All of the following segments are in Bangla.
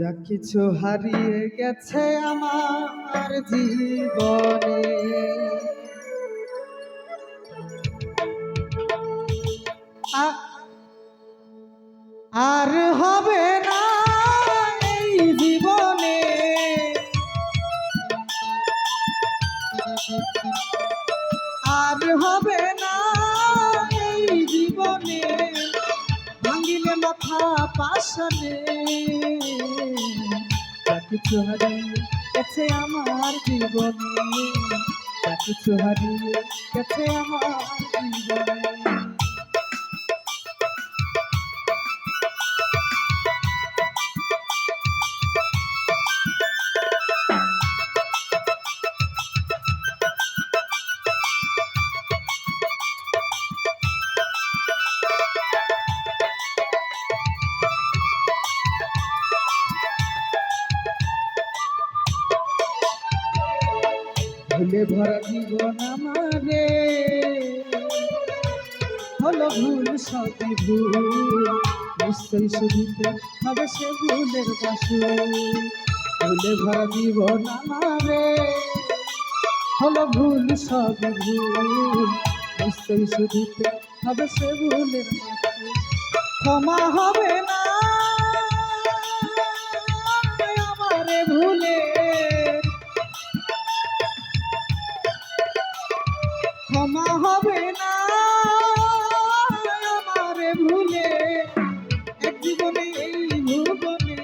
যা কিছু হারিয়ে গেছে আমার জীবনে। আর হবে না এই জীবনে। আর হবে মাথা পাশানে কিছু হারিয়ে গেছে আমার জীবনে। তাকে হারিয়ে গেছে আমার জীবনে। ভুলে ভরা জীবন আমারে। হলো ভুল সবই ভুল, নিশ্চয়ই শুধিতে হবে সে ভুলের বাসু। ভুলে ভরা জীবন আমারে। হলো ভুল সবই ভুল, নিশ্চয়ই শুধিতে হবে সে ভুলের বাসু। ক্ষমা হবে না ক্ষমা হবে না। আমারে ভুলে এক জীবনে এই ভুবনে।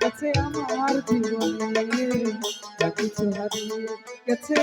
গেছে আমার জীবনে গেছে